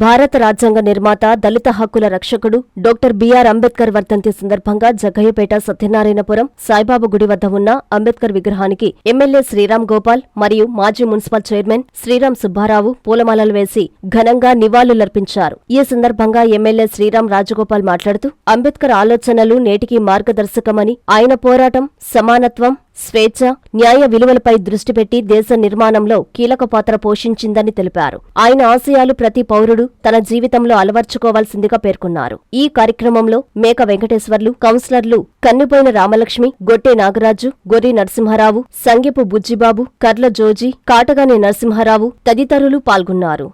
భారత రాజ్యాంగ నిర్మాత దళిత హక్కుల రక్షకుడు డాక్టర్ బిఆర్ అంబేద్కర్ వర్ధంతి సందర్భంగా జగ్గయ్యపేట సత్యనారాయణపురం సాయిబాబు గుడి వద్ద ఉన్న అంబేద్కర్ విగ్రహానికి ఎమ్మెల్యే శ్రీరామ్ గోపాల్ మరియు మాజీ మున్సిపల్ చైర్మన్ శ్రీరామ్ సుబ్బారావు పూలమాలలు వేసి ఘనంగా నివాళులర్పించారు. ఈ సందర్భంగా ఎమ్మెల్యే శ్రీరామ్ రాజగోపాల్ మాట్లాడుతూ అంబేద్కర్ ఆలోచనలు నేటికి మార్గదర్శకమని ఆయన పోరాటం సమానత్వం స్వేచ్ఛ న్యాయ విలువలపై దృష్టి పెట్టి దేశ నిర్మాణంలో కీలక పాత్ర పోషించిందని తెలిపారు. ఆయన ఆశయాలు ప్రతి పౌరుడు తన జీవితంలో అలవర్చుకోవాల్సిందిగా పేర్కొన్నారు. ఈ కార్యక్రమంలో మేక వెంకటేశ్వర్లు కౌన్సిలర్లు కన్నుపోయిన రామలక్ష్మి గొట్టె నాగరాజు గొర్రి నరసింహారావు సంగిపు బుజ్జిబాబు కర్ల జోజి కాటగాని నరసింహారావు తదితరులు పాల్గొన్నారు.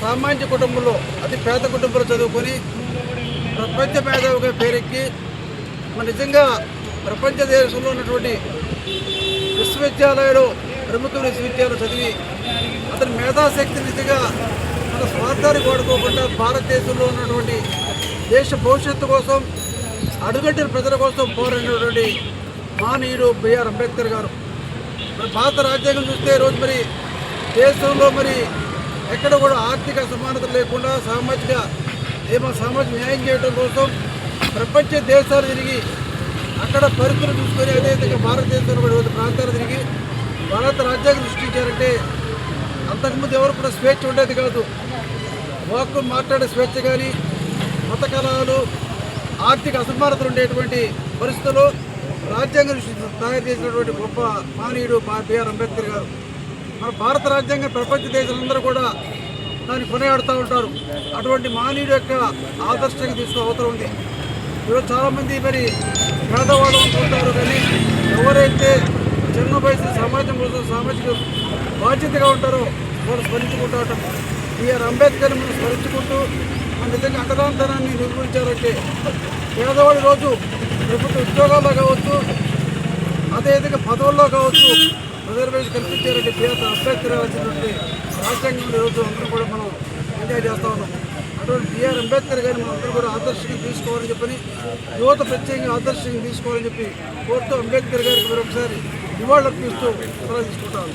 సామాన్య కుటుంబంలో అతి పేద కుటుంబంలో చదువుకొని ప్రపంచ మేధావిగా పేరెక్కి మరి నిజంగా ప్రపంచ దేశంలో ఉన్నటువంటి విశ్వవిద్యాలయాలు ప్రముఖ విశ్వవిద్యాలయాలు చదివి అతని మేధాశక్తి నిజంగా మన స్వార్థాన్ని వాడుకోకుండా భారతదేశంలో ఉన్నటువంటి దేశ భవిష్యత్తు కోసం అడుగంటిన ప్రజల కోసం పోరాడినటువంటి మహనీయుడు బిఆర్ అంబేద్కర్ గారు. మరి భారత రాజ్యాంగం చూస్తే రోజు మరి దేశంలో మరి ఎక్కడ కూడా ఆర్థిక సమానత లేకుండా సామాజిక ఏమో సామాజిక న్యాయం చేయడం కోసం ప్రపంచ దేశాలు తిరిగి అక్కడ పరిస్థితులు చూసుకొని అదేవిధంగా భారతదేశంలో కూడా వివిధ ప్రాంతాలు తిరిగి భారత రాజ్యాంగం సృష్టించారంటే అంతకుముందు ఎవరు కూడా స్వేచ్ఛ ఉండేది కాదు. వాక్కు మాట్లాడే స్వేచ్ఛ కానీ మత కళాలు ఆర్థిక అసమానతలు ఉండేటువంటి పరిస్థితులు రాజ్యాంగం తయారు చేసినటువంటి గొప్ప మానవుడు బిఆర్ అంబేద్కర్ గారు. మన భారత రాజ్యాంగం ప్రపంచ దేశాలందరూ కూడా దాన్ని కొనియాడుతూ ఉంటారు. అటువంటి మానవుడి యొక్క ఆదర్శంగా తీసుకో అవసరం ఉంది. ఈరోజు చాలామంది మరి పేదవాళ్ళు అనుకుంటారు కానీ ఎవరైతే చిన్న వయసు సమాజం కోసం సామాజిక బాధ్యతగా ఉంటారో వాళ్ళు స్మరించుకుంటూ ఉంటాం బిఆర్ అంబేద్కర్ మనం స్మరించుకుంటూ మన నిజంగా అండదాంతనాన్ని నిర్వహించారంటే పేదవాడి రోజు ప్రభుత్వ ఉద్యోగాల్లో కావచ్చు అదేవిధంగా పదవుల్లో కావచ్చు రిజర్వేషన్ కల్పించారంటే బిఆర్ అంబేద్కర్ రాసినటువంటి రాజ్యాంగంలో ఈరోజు అందరూ కూడా మనం ఎంజాయ్ చేస్తూ ఉన్నాం. అటువంటి బిఆర్ అంబేద్కర్ గారిని మనం అందరూ కూడా ఆదర్శంగా తీసుకోవాలని చెప్పని యువత ప్రత్యేకంగా ఆదర్శంగా తీసుకోవాలని చెప్పి కోరుతూ అంబేద్కర్ గారికి మరొకసారి నివాళులర్పిస్తూ సలహా తీసుకుంటాను.